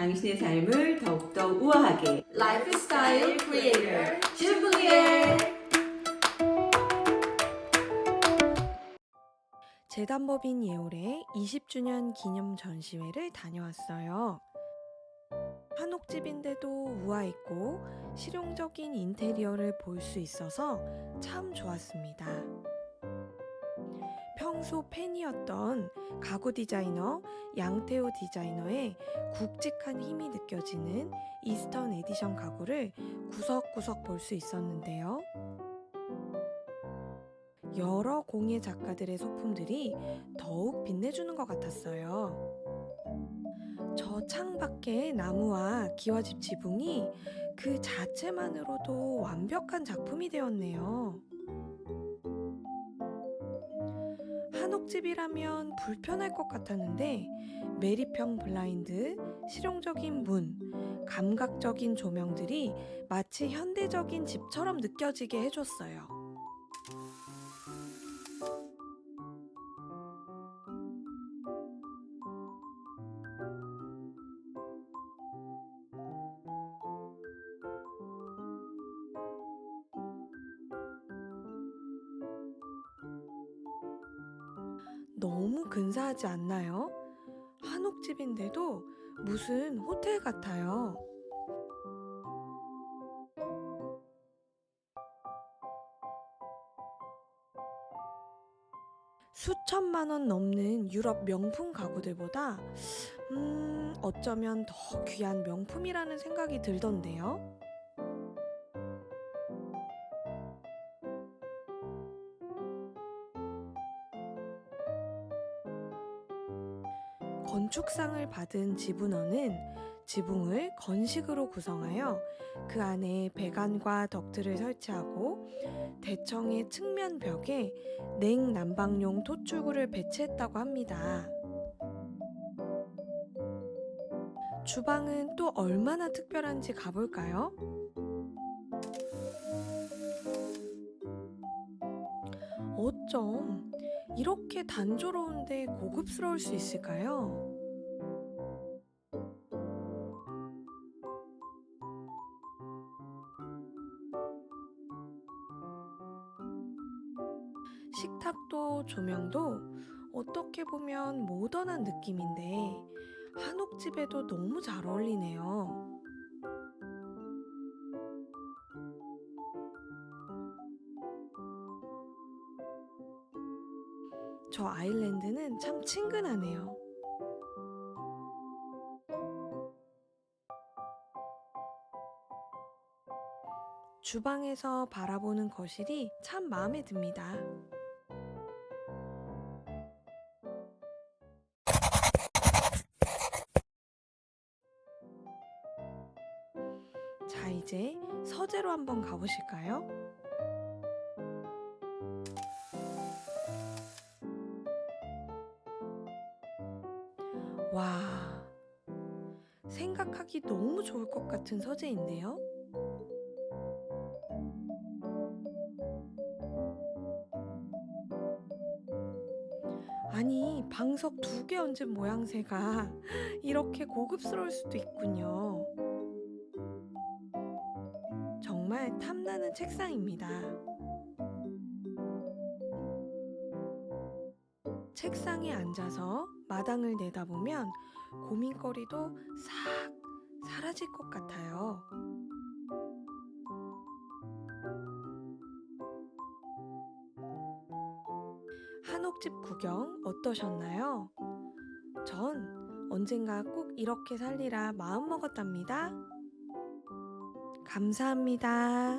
당신의 삶을 더욱더 우아하게 라이프 스타일 크리에이터 주블리엘 재단법인 예올의 20주년 기념 전시회를 다녀왔어요. 한옥집인데도 우아했고 실용적인 인테리어를 볼 수 있어서 참 좋았습니다. 평소 팬이었던 가구 디자이너 양태호 디자이너의 굵직한 힘이 느껴지는 이스턴 에디션 가구를 구석구석 볼 수 있었는데요. 여러 공예 작가들의 소품들이 더욱 빛내주는 것 같았어요. 저 창밖의 나무와 기와집 지붕이 그 자체만으로도 완벽한 작품이 되었네요. 한옥집이라면 불편할 것 같았는데 메리평 블라인드, 실용적인 문, 감각적인 조명들이 마치 현대적인 집처럼 느껴지게 해줬어요. 너무 근사하지 않나요? 한옥집인데도 무슨 호텔 같아요. 수천만 원 넘는 유럽 명품 가구들보다 음, 어쩌면 더 귀한 명품이라는 생각이 들던데요. 건축상을 받은 지붕어는 지붕을 건식으로 구성하여 그 안에 배관과 덕트를 설치하고 대청의 측면 벽에 냉난방용 토출구를 배치했다고 합니다. 주방은 또 얼마나 특별한지 가볼까요? 어쩜 이렇게 단조로운데 고급스러울 수 있을까요? 식탁도 조명도 어떻게 보면 모던한 느낌인데 한옥집에도 너무 잘 어울리네요. 저 아일랜드는 참 친근하네요. 주방에서 바라보는 거실이 참 마음에 듭니다. 자, 이제 서재로 한번 가보실까요? 와, 생각하기 너무 좋을 것 같은 서재인데요? 아니, 방석 두 개 얹은 모양새가 이렇게 고급스러울 수도 있군요. 정말 탐나는 책상입니다. 책상에 앉아서 마당을 내다보면 고민거리도 싹 사라질 것 같아요. 한옥집 구경 어떠셨나요? 전 언젠가 꼭 이렇게 살리라 마음먹었답니다. 감사합니다.